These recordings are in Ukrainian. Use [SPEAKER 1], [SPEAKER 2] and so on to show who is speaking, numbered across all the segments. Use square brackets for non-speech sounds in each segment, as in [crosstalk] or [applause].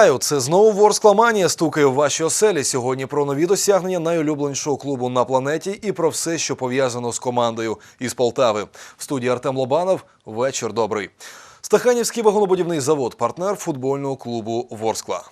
[SPEAKER 1] Вітаю! Це знову Ворскламанія стукає в ваші оселі. Сьогодні про нові досягнення найулюбленішого клубу на планеті і про все, що пов'язано з командою із Полтави. В студії Артем Лобанов. Вечір добрий. Стаханівський вагонобудівний завод, партнер футбольного клубу Ворскла.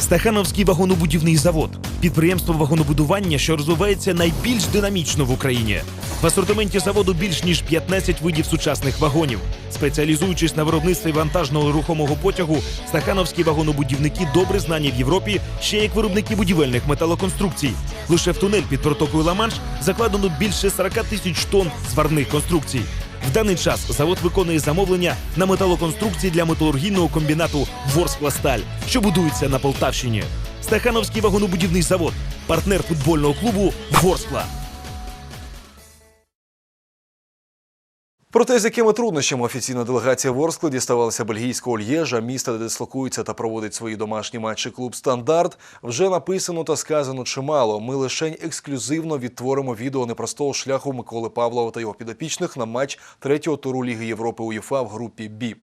[SPEAKER 2] Стахановський вагонобудівний завод підприємство вагонобудування, що розвивається найбільш динамічно в Україні. В асортименті заводу більш ніж 15 видів сучасних вагонів. Спеціалізуючись на виробництві вантажного рухомого потягу, стахановські вагонобудівники добре знані в Європі ще як виробники будівельних металоконструкцій. Лише в тунель під протокою Ла-Манш закладено більше 40 тисяч тонн сварних конструкцій. В даний час завод виконує замовлення на металоконструкції для металургійного комбінату Ворскла-Сталь, що будується на Полтавщині. Стахановський вагонобудівний завод, партнер футбольного клубу Ворскла.
[SPEAKER 1] Про те, з якими труднощами офіційна делегація Ворскли діставалася бельгійського Л'єжа, міста, де дислокується та проводить свої домашні матчі клуб Стандарт, вже написано та сказано чимало. Ми лишень ексклюзивно відтворимо відео непростого шляху Миколи Павлова та його підопічних на матч третього туру Ліги Європи УЄФА в групі Бі.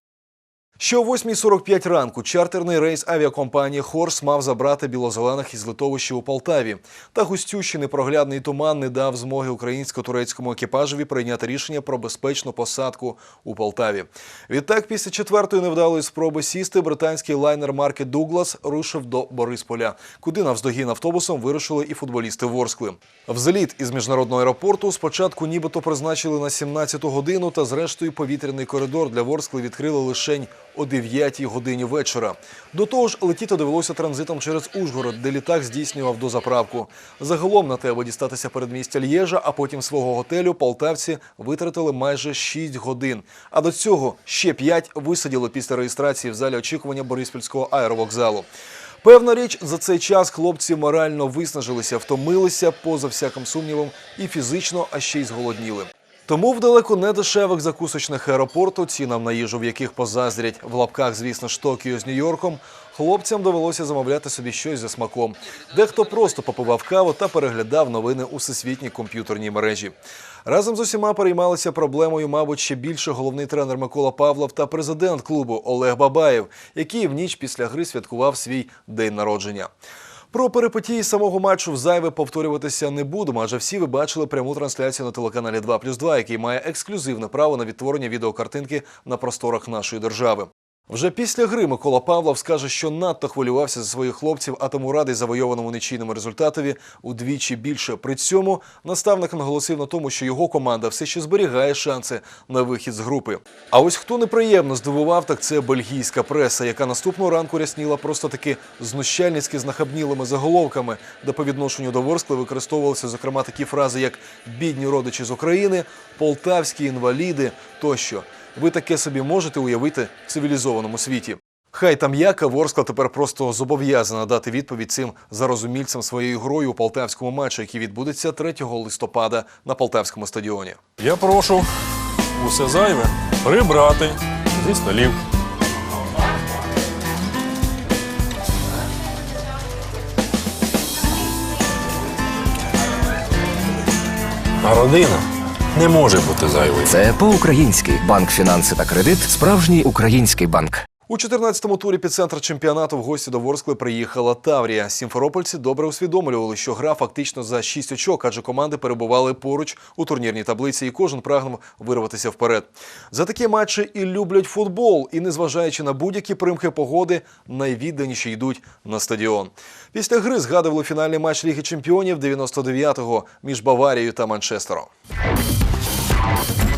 [SPEAKER 1] Що о 8.45 ранку чартерний рейс авіакомпанії Хорс мав забрати білозелених із литовища у Полтаві. Та густющий непроглядний туман не дав змоги українсько-турецькому екіпажеві прийняти рішення про безпечну посадку у Полтаві. Відтак, після четвертої невдалої спроби сісти, британський лайнер марки Дуглас рушив до Борисполя, куди навздогін автобусом вирушили і футболісти Ворскли. Взліт із міжнародного аеропорту спочатку нібито призначили на 17-ту годину, та зрештою повітряний коридор для Ворскли відкрили лишень о 9 годині вечора. До того ж, летіти довелося транзитом через Ужгород, де літак здійснював дозаправку. Загалом на те, аби дістатися передмістя Л'єжа, а потім свого готелю, полтавці витратили майже 6 годин. А до цього ще 5 висаділи після реєстрації в залі очікування Бориспільського аеровокзалу. Певна річ, за цей час хлопці морально виснажилися, втомилися поза всяким сумнівом і фізично, а ще й зголодніли. Тому в далеко не дешевих закусочних аеропорту, цінам на їжу, в яких позаздрять в лапках, звісно ж, Токіо з Нью-Йорком, хлопцям довелося замовляти собі щось за смаком. Дехто просто попивав каву та переглядав новини у всесвітній комп'ютерній мережі. Разом з усіма переймалися проблемою, мабуть, ще більше головний тренер Микола Павлов та президент клубу Олег Бабаєв, який в ніч після гри святкував свій день народження. Про перипетії самого матчу в зайве повторюватися не будемо, адже всі ви бачили пряму трансляцію на телеканалі 2 плюс 2, який має ексклюзивне право на відтворення відеокартинки на просторах нашої держави. Вже після гри Микола Павлов скаже, що надто хвилювався за своїх хлопців, а тому радий завойованому нічийному результатові удвічі більше. При цьому наставник наголосив на тому, що його команда все ще зберігає шанси на вихід з групи. А ось хто неприємно здивував, так це бельгійська преса, яка наступного ранку рясніла просто таки знущальницьки знахабнілими заголовками, де по відношенню до Ворскли використовувалися зокрема такі фрази, як бідні родичі з України, полтавські інваліди тощо. Ви таке собі можете уявити в цивілізованому світі. Хай там яка Ворскла тепер просто зобов'язана дати відповідь цим зарозумільцям своєю грою у полтавському матчі, який відбудеться 3 листопада на полтавському стадіоні.
[SPEAKER 3] Я прошу усе зайве прибрати зі столів. Родина не може бути зайвою.
[SPEAKER 4] Це по-українськи банк фінанси та кредит, справжній український банк.
[SPEAKER 1] У 14-му турі підцентр чемпіонату в гості до Ворскли приїхала Таврія. Сімферопольці добре усвідомлювали, що гра фактично за 6 очок, адже команди перебували поруч у турнірній таблиці, і кожен прагнув вирватися вперед. За такі матчі і люблять футбол, і незважаючи на будь-які примхи погоди, найвідданіші йдуть на стадіон. Після гри згадували фінальний матч Ліги Чемпіонів 99-го між Баварією та Манчестером.
[SPEAKER 5] Thank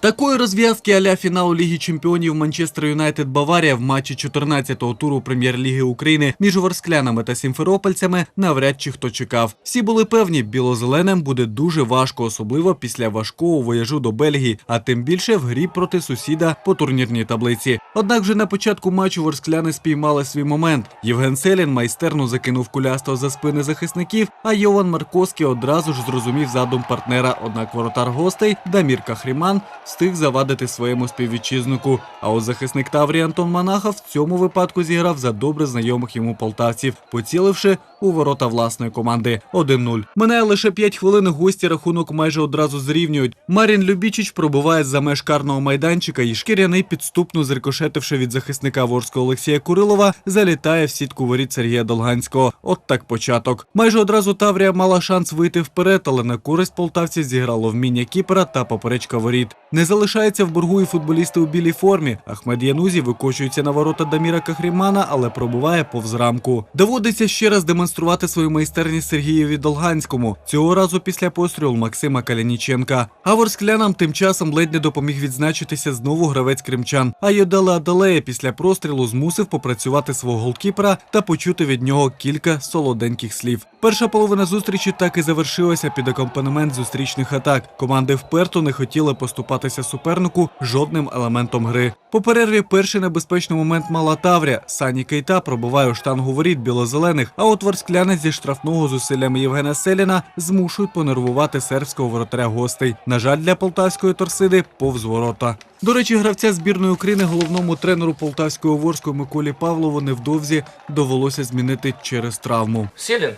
[SPEAKER 5] Такої розв'язки а-ля фіналу Ліги Чемпіонів Манчестер Юнайтед Баварія в матчі 14-го туру Прем'єр-ліги України між ворсклянами та сімферопольцями навряд чи хто чекав. Всі були певні, білозеленим буде дуже важко, особливо після важкого вояжу до Бельгії, а тим більше в грі проти сусіда по турнірній таблиці. Однак вже на початку матчу ворскляни спіймали свій момент. Євген Селін майстерно закинув кулясто за спини захисників, а Йован Марковський одразу ж зрозумів задум партнера. Однак воротар гостей Дамір Кахріман встиг завадити своєму співвітчизнику. А от захисник Таврії Антон Манахов в цьому випадку зіграв за добре знайомих йому полтавців, поціливши у ворота власної команди 1-0. Минає лише 5 хвилин. Гості рахунок майже одразу зрівнюють. Марін Любічич пробиває за меж карного майданчика, і шкіряний підступно зрикошетивши від захисника Ворського Олексія Курилова, залітає в сітку воріт Сергія Долганського. От так початок. Майже одразу Таврія мала шанс вийти вперед, але на користь полтавців зіграло вміння кіпера та поперечка воріт. Не залишається в боргу і футболісти у білій формі. Ахмед Янузі викочується на ворота Даміра Кахрімана, але пробиває повз рамку. Доводиться ще раз демонструвати свою майстерність Сергієві Долганському. Цього разу після пострілу Максима Каляніченка. А ворсклянам тим часом ледь не допоміг відзначитися знову гравець кримчан. А Йодела Адалея після прострілу змусив попрацювати свого голкіпера та почути від нього кілька солоденьких слів. Перша половина зустрічі так і завершилася під акомпанемент зустрічних атак. Команди вперто не хотіли поступатися супернику жодним елементом гри. По перерві перший небезпечний момент мала Таврія. Сані Кейта пробиває у штангу воріт білозелених, а от ворсклянець зі штрафного зусиллями Євгена Селіна змушують понервувати сербського воротаря гостей. На жаль, для полтавської торсиди повз ворота. До речі, гравця збірної України головному тренеру полтавської Ворської Миколі Павлову невдовзі довелося змінити через травму.
[SPEAKER 6] Селин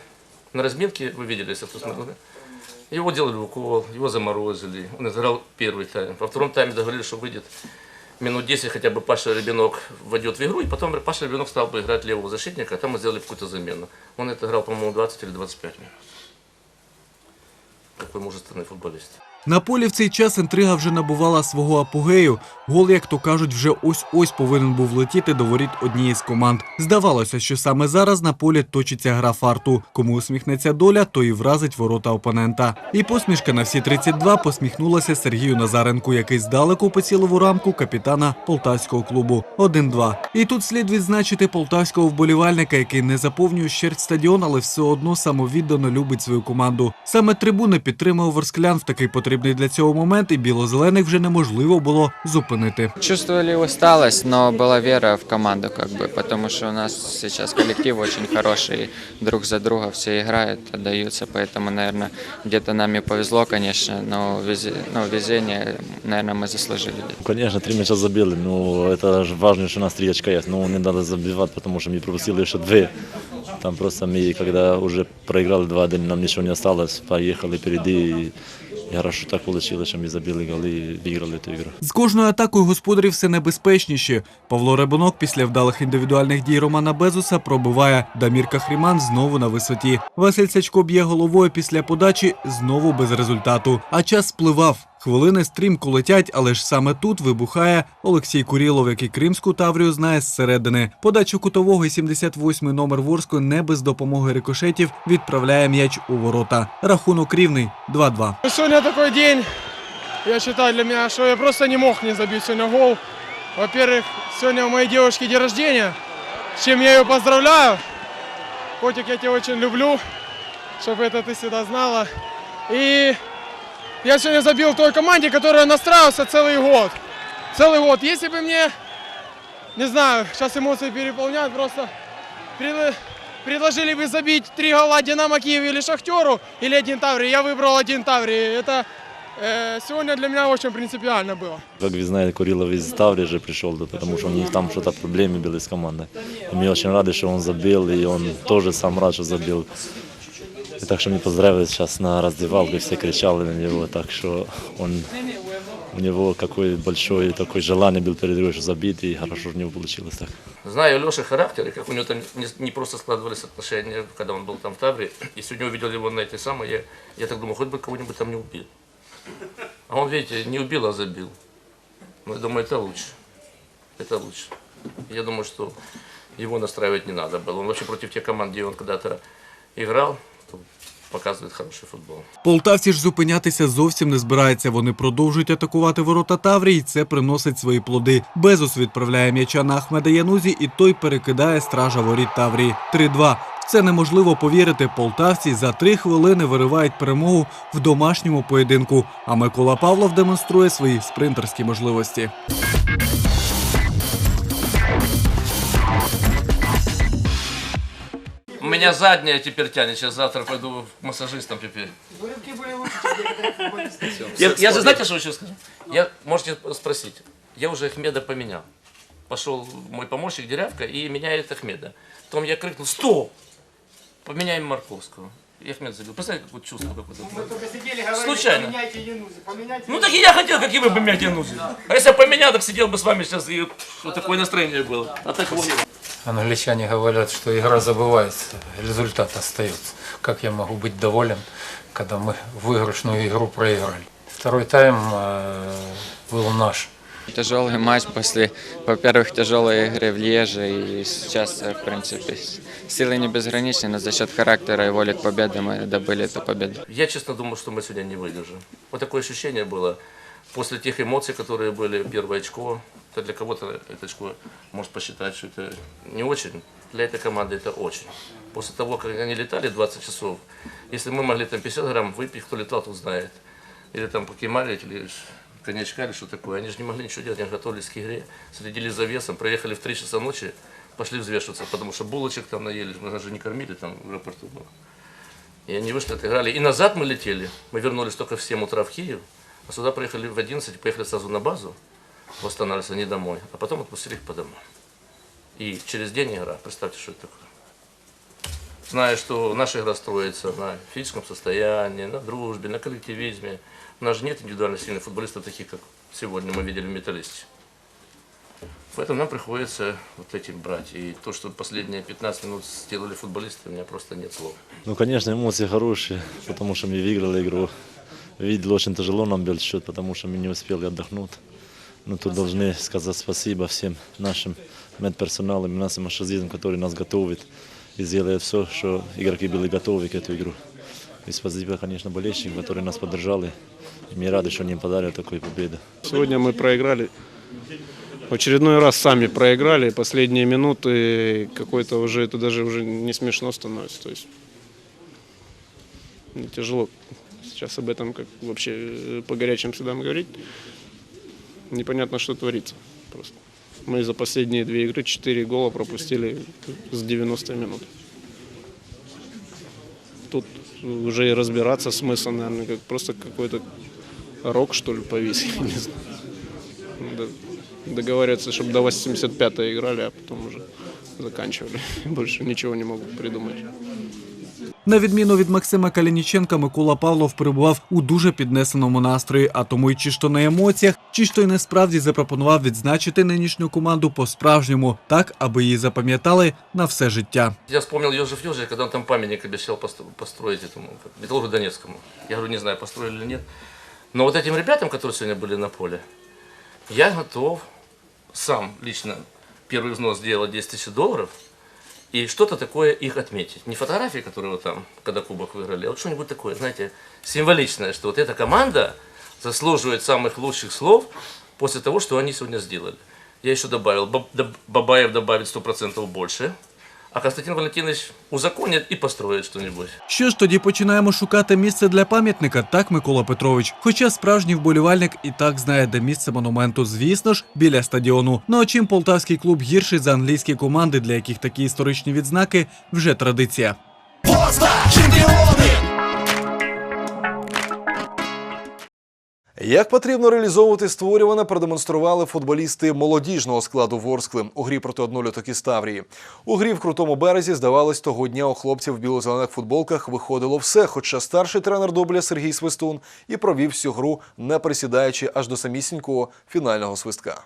[SPEAKER 6] на разминке, вы видели, собственно говоря. Его делали укол, его заморозили. Он играл первый тайм. Во втором тайме договорились, что выйдет минут 10 хотя бы Паша Ребенок войдет в игру, и потом Паша Ребенок стал бы играть левого защитника, а там мы сделали какую-то замену. Он это играл, по-моему, 20 или 25 минут. Какой мужественный футболист.
[SPEAKER 5] На полі в цей час інтрига вже набувала свого апогею. Гол, як то кажуть, вже ось-ось повинен був летіти до воріт однієї з команд. Здавалося, що саме зараз на полі точиться гра фарту. Кому усміхнеться доля, то і вразить ворота опонента. І посмішка на всі 32 посміхнулася Сергію Назаренку, який здалеку поцілив у рамку капітана полтавського клубу. 1-2. І тут слід відзначити полтавського вболівальника, який не заповнює щерть стадіон, але все одно самовіддано любить свою команду. Саме трибуни підтримав Ворсклян в такий потрібний для цього момент, і білозелених вже неможливо було зупинити.
[SPEAKER 7] Чувствовали усталость, но была вера в команду, как бы, потому что у нас сейчас коллектив очень хороший, друг за друга все играют, отдаются, поэтому, наверное, где-то нам и повезло, конечно, но везе- ну, везение, наверное, мы заслужили.
[SPEAKER 8] Конечно, три мяча забили, но это же важно, что у нас три очка есть. Но не надо забивать, потому что мы пропустили еще две. Там просто мы, когда уже проиграли 2-1, нам ничего не осталось, поехали впереди. И, и хорошо так получилось, что мы забили голы и выиграли эту игру.
[SPEAKER 5] З кожною атакою господарів все небезпечніше. Павло Ребонок після вдалих індивідуальних дій Романа Безуса пробиває. Дамір Кахріман знову на висоті. Василь Сачко б'є головою після подачі знову без результату. А час спливав. Хвилини стрімко летять, але ж саме тут вибухає Олексій Курілов, який Кримську Таврію знає зсередини. Подачу кутового і 78-й номер Ворської не без допомоги рикошетів відправляє м'яч у ворота. Рахунок рівний 2-2.
[SPEAKER 9] Ну, Сегодня такой день, я считаю для меня, что я просто не мог не забить сегодня гол. Во-первых, сегодня у моей девушки день рождения, с чем я ее поздравляю. Котик, я тебя очень люблю, чтобы это ты всегда знала. И я сегодня забил той команде, которая настраивался целый год. Целый год. Если бы мне, не знаю, сейчас эмоции переполняют, просто пред- предложили бы забить три гола Динамо Киев или Шахтеру, или один Таври, я выбрал один Таври. Это э, сегодня для меня очень принципиально было.
[SPEAKER 8] Как вы знаете, Курилов из Таври же пришел, да, потому что у них там что-то проблемы были с командой. И мы очень рады, что он забил, и он тоже сам рад, что забил. И так что мне поздравили сейчас на раздевалке, все кричали на него, так что он, у него какое большое такое желание было перед игрой, что забить, и хорошо, что у него получилось так.
[SPEAKER 6] Знаю Леши характер, и как у него там не, не просто складывались отношения, когда он был там в Тавре, и сегодня увидел его на этой самой, я, я так думаю, хоть бы кого-нибудь там не убил. А он, видите, не убил, а забил. Но я думаю, это лучше. Это лучше. Я думаю, что его настраивать не надо было. Он вообще против тех команд, где он когда-то играл, показывает хороший футбол.
[SPEAKER 5] Полтавці ж зупинятися зовсім не збираються. Вони продовжують атакувати ворота Таврії, і це приносить свої плоди. Безус відправляє м'яча на Ахмеда Янузі, і той перекидає стража воріт Таврії. 3-2. Це неможливо повірити. Полтавці за три хвилини виривають перемогу в домашньому поєдинку. А Микола Павлов демонструє свої спринтерські можливості.
[SPEAKER 6] Меня задняя теперь тянет. Сейчас завтра пойду к массажистам теперь. Я, я же знаете, что еще скажу? Я, можете спросить. Я уже Ахмеда поменял. Пошел мой помощник Дерявка и меняет Ахмеда. Потом я крикнул, стоп! Поменяем Марковского. И Ахмед забил. Представляете, какое чувство какое-то. Случайно. Ну так и я хотел, как и вы поменять Янузи. А если я поменял, так сидел бы с вами сейчас и вот такое настроение было. А так вот.
[SPEAKER 10] Англичане говорят, что игра забывается, результат остается. Как я могу быть доволен, когда мы выигрышную игру проиграли? Второй тайм э, был наш.
[SPEAKER 7] Тяжелый матч после, во-первых, тяжелой игры в Леже. И сейчас, э, в принципе, с- силы не безграничны, но за счет характера и воли к победе мы добыли эту победу.
[SPEAKER 6] Я честно думал, что мы сегодня не выдержим. Вот такое ощущение было после тех эмоций, которые были первое очко. То для кого-то это очко может посчитать, что это не очень. Для этой команды это очень. После того, как они летали 20 часов, если мы могли там 50 грамм выпить, кто летал, тот знает. Или там покемарить, или коньячка, или что такое. Они же не могли ничего делать, они готовились к игре. Следили за весом, проехали в 3 часа ночи, пошли взвешиваться, потому что булочек там наелись, мы даже не кормили там в аэропорту. И они вышли, отыграли. И назад мы летели. Мы вернулись только в 7 утра в Киев. А сюда приехали в 11, поехали сразу на базу. Восстанавливаться не домой. А потом отпустили их по домам. И через день игра. Представьте, что это такое. Зная, что наша игра строится на физическом состоянии, на дружбе, на коллективизме. У нас же нет индивидуально сильных футболистов, таких, как сегодня мы видели в «Металлисте». Поэтому нам приходится вот этим брать. И то, что последние 15 минут сделали футболисты, у меня просто нет слов.
[SPEAKER 8] Ну, конечно, эмоции хорошие, потому что мы выиграли игру. Видел, очень тяжело нам был счет, потому что мы не успели отдохнуть. Но тут должны сказать спасибо всем нашим медперсоналам, нашим массажистам, которые нас готовят и сделают все, что игроки были готовы к эту игру. И спасибо, конечно, болельщикам, которые нас поддержали. И мы рады, что они им подарили такую победу.
[SPEAKER 9] Сегодня мы проиграли. В очередной раз сами проиграли. Последние минуты какой-то уже, это даже уже не смешно становится. То есть тяжело сейчас об этом как вообще э, по горячим следам говорить. Непонятно, что творится просто. Мы за последние две игры 4 гола пропустили с 90 минут. Тут уже и разбираться смысл, наверное, как просто какой-то рок, что ли, повис, [laughs] не знаю. Договариваться, чтобы до 85-й играли, а потом уже заканчивали. [laughs] Больше ничего не могу придумать.
[SPEAKER 5] На відміну від Максима Калініченка, Микола Павлов перебував у дуже піднесеному настрої, а тому й чи що на емоціях, чи що й насправді запропонував відзначити нинішню команду по-справжньому, так аби її запам'ятали на все життя.
[SPEAKER 6] Я вспомнил Йожеф Йожи, когда он там памятник обещал постро- построить этому как, Металлургу Донецкому. Я говорю, не знаю, построили или нет. Но вот этим ребятам, которые сегодня были на поле, я готов сам лично первый взнос сделать 10 тысяч долларов и что-то такое их отметить. Не фотографии, которые вот там, когда кубок выиграли, а вот что-нибудь такое, знаете, символичное, что вот эта команда заслуживает самых лучших слов после того, что они сегодня сделали. Я еще добавил, Бабаев добавит 100% больше, а Константин Валентинович узаконять і построїть щось.
[SPEAKER 5] Що ж тоді починаємо шукати місце для пам'ятника, так Микола Петрович. Хоча справжній вболівальник і так знає, де місце монументу, звісно ж, біля стадіону. Ну а чим полтавський клуб гірший за англійські команди, для яких такі історичні відзнаки вже традиція.
[SPEAKER 11] Ворскла,
[SPEAKER 1] Як потрібно реалізовувати створюване, продемонстрували футболісти молодіжного складу Ворскли у грі проти одноліток із Таврії. У грі в крутому березі, здавалось, того дня у хлопців в біло-зелених футболках виходило все. Хоча старший тренер Добля Сергій Свистун і провів всю гру, не присідаючи аж до самісінького фінального свистка.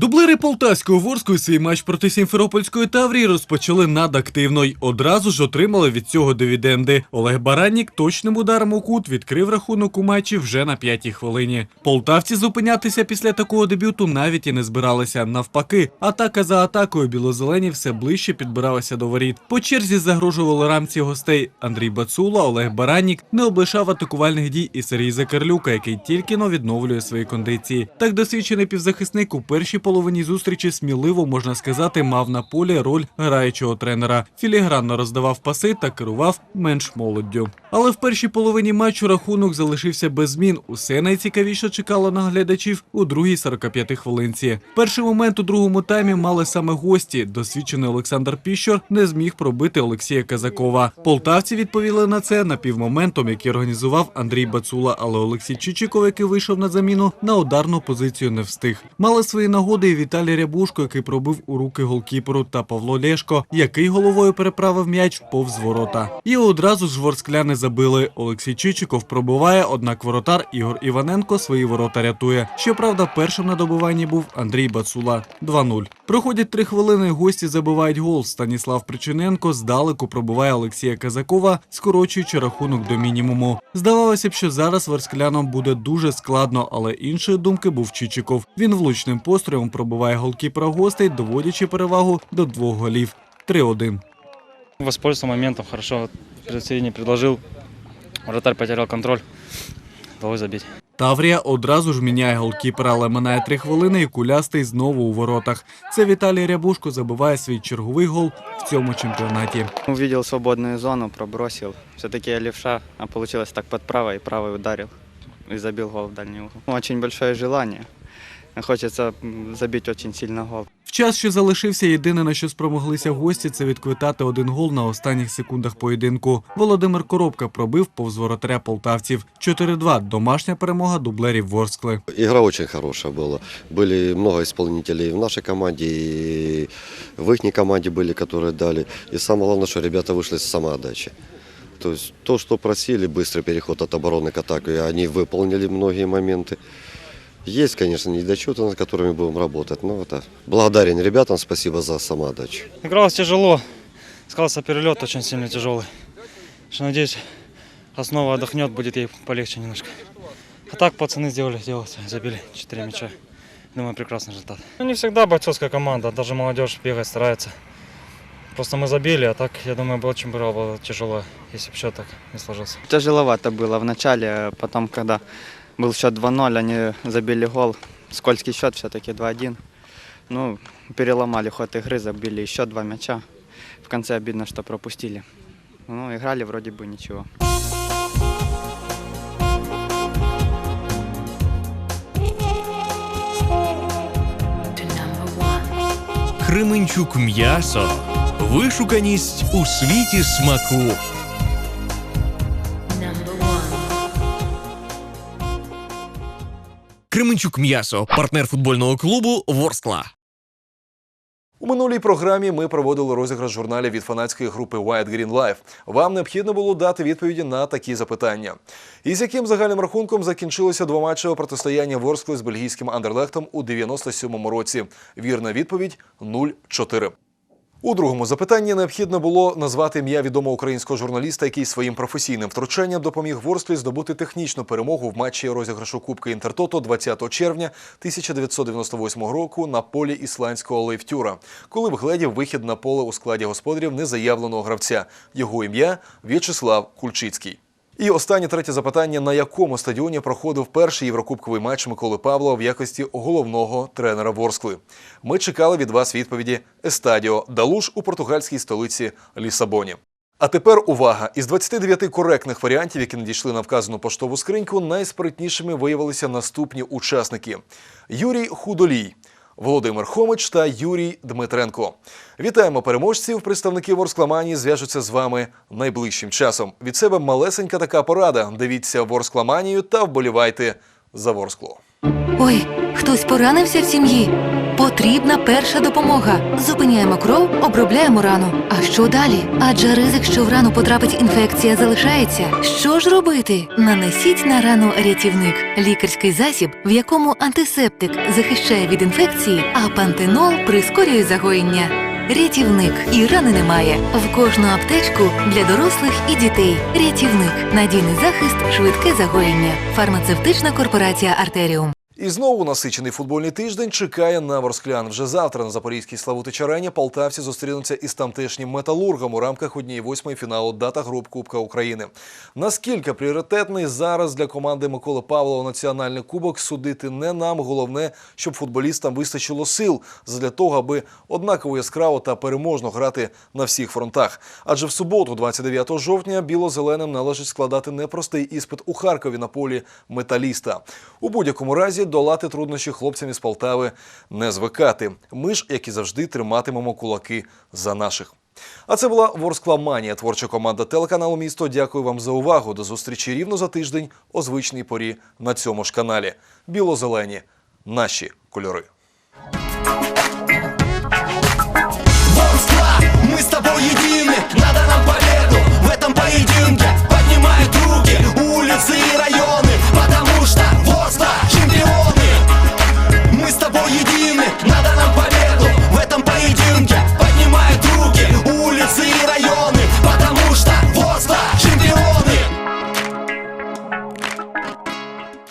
[SPEAKER 5] Дублери полтавської Ворської свій матч проти Сімферопольської Таврії розпочали надактивно й одразу ж отримали від цього дивіденди. Олег Бараннік точним ударом у кут відкрив рахунок у матчі вже на п'ятій хвилині. Полтавці зупинятися після такого дебюту навіть і не збиралися. Навпаки, атака за атакою білозелені все ближче підбиралися до воріт. По черзі загрожували рамці гостей Андрій Бацула, Олег Бараннік, не облишав атакувальних дій і Сергій Закарлюка, який тільки но відновлює свої кондиції. Так досвідчений півзахисник у першій половині зустрічі сміливо можна сказати, мав на полі роль граючого тренера. Філігранно роздавав паси та керував менш молоддю. Але в першій половині матчу рахунок залишився без змін. Усе найцікавіше чекало на глядачів у другій 45 хвилинці. Перший момент у другому таймі мали саме гості. Досвідчений Олександр Піщор не зміг пробити Олексія Казакова. Полтавці відповіли на це напівмоментом, який організував Андрій Бацула, але Олексій Чичиков, який вийшов на заміну, на ударну позицію не встиг. Мали свої нагоди і Віталій Рябушко, який пробив у руки голкіперу, та Павло Лєшко, який головою переправив м'яч повз ворота. І одразу ж ворскляни забили. Олексій Чичиков пробиває, однак воротар Ігор Іваненко свої ворота рятує. Щоправда, першим на добиванні був Андрій Бацула 2-0. Проходять три хвилини. Гості забивають гол. Станіслав Причиненко здалеку пробиває Олексія Казакова, скорочуючи рахунок до мінімуму. Здавалося б, що зараз версклянам буде дуже складно, але іншої думки був Чичиков. Він влучним пострілом пробиває голкіпера гостей, доводячи перевагу до двох голів. 3-1.
[SPEAKER 12] Воспользовался моментом, хорошо перед середине предложил. Вратарь потерял контроль. Удалось забить.
[SPEAKER 5] Таврія одразу ж міняє голкіпера, але минає три хвилини і кулястий знову у воротах. Це Віталій Рябушко забиває свій черговий гол в цьому чемпіонаті.
[SPEAKER 13] Увидел свободную зону, пробросил. Все-таки я левша, а получилось так под правой, и правой ударил. И забил гол в дальний угол. Очень большое желание. Хочется м, забить очень сильно гол.
[SPEAKER 5] В час, що залишився, єдине на що спромоглися гості, це відквитати один гол на останніх секундах поєдинку. Володимир Коробка пробив повз воротаря полтавців. 4-2. Домашня перемога дублерів Ворскли.
[SPEAKER 14] Игра очень хорошая была. Были много исполнителей в нашей команде, и в их команде были, которые дали. И самое главное, что ребята вышли с самоотдачи. То есть то, что просили, быстрый переход от обороны к атаке, и они выполнили многие моменты. Есть, конечно, недочеты, над которыми будем работать, но это благодарен ребятам, спасибо за самоотдачу.
[SPEAKER 12] Игралось тяжело. Сказался перелет очень сильно тяжелый. Что, надеюсь, основа отдохнет, будет ей полегче немножко. А так пацаны сделали дело, забили 4 мяча. Думаю, прекрасный результат. Ну, не всегда бойцовская команда, даже молодежь бегает, старается. Просто мы забили, а так, я думаю, бы очень было, было тяжело, если бы счет так не сложился.
[SPEAKER 13] Тяжеловато было в начале, а потом, когда был счет 2-0, они забили гол. Скользкий счет все-таки 2-1. Ну, переломали ход игры, забили еще два мяча. В конце обидно, что пропустили. Ну, играли вроде бы ничего.
[SPEAKER 2] Кременчук м'ясо. Вишуканість у світі смаку. Кременчук м'ясо, партнер футбольного клубу Ворскла.
[SPEAKER 1] У минулій програмі ми проводили розіграш журналів від фанатської групи White Green Life. Вам необхідно було дати відповіді на такі запитання. Із яким загальним рахунком закінчилося двоматчеве протистояння Ворскли з бельгійським андерлехтом у 97-му році? Вірна відповідь 0-4. У другому запитанні необхідно було назвати ім'я відомого українського журналіста, який своїм професійним втручанням допоміг Ворсклі здобути технічну перемогу в матчі розіграшу Кубки Інтертото 20 червня 1998 року на полі ісландського Лейфтюра, коли вгледів вихід на поле у складі господарів незаявленого гравця. Його ім'я В'ячеслав Кульчицький. І останнє третє запитання: на якому стадіоні проходив перший єврокубковий матч Миколи Павлова в якості головного тренера Ворскли? Ми чекали від вас відповіді Естадіо Далуш у португальській столиці Лісабоні. А тепер увага! Із 29 коректних варіантів, які надійшли на вказану поштову скриньку, найспритнішими виявилися наступні учасники: Юрій Худолій. Володимир Хомич та Юрій Дмитренко. Вітаємо переможців. Представники Ворскламанії зв'яжуться з вами найближчим часом. Від себе малесенька така порада. Дивіться Ворскламанію та вболівайте за Ворскло.
[SPEAKER 15] Ой, хтось поранився в сім'ї. Потрібна перша допомога. Зупиняємо кров, обробляємо рану. А що далі? Адже ризик, що в рану потрапить інфекція, залишається. Що ж робити? Нанесіть на рану рятівник лікарський засіб, в якому антисептик захищає від інфекції, а пантенол прискорює загоєння. Рятівник і рани немає. В кожну аптечку для дорослих і дітей. Рятівник надійний захист, швидке загоєння. Фармацевтична корпорація Артеріум.
[SPEAKER 1] І знову насичений футбольний тиждень чекає на ворсклян. Вже завтра на Запорізькій Славутичі арені полтавці зустрінуться із тамтешнім металургом у рамках однієї восьмої фіналу дата груп Кубка України. Наскільки пріоритетний зараз для команди Миколи Павлова національний кубок судити не нам. Головне, щоб футболістам вистачило сил для того, аби однаково яскраво та переможно грати на всіх фронтах. Адже в суботу, 29 жовтня, біло-зеленим належить складати непростий іспит у Харкові на полі металіста. У будь-якому разі долати труднощі хлопцям із Полтави не звикати. Ми ж, як і завжди, триматимемо кулаки за наших. А це була Ворскла Манія, творча команда телеканалу Місто. Дякую вам за увагу. До зустрічі рівно за тиждень о звичній порі на цьому ж каналі. Біло-зелені наші кольори.
[SPEAKER 11] Ворскла, ми з тобою єдині, надо нам победу в этом поєдинку.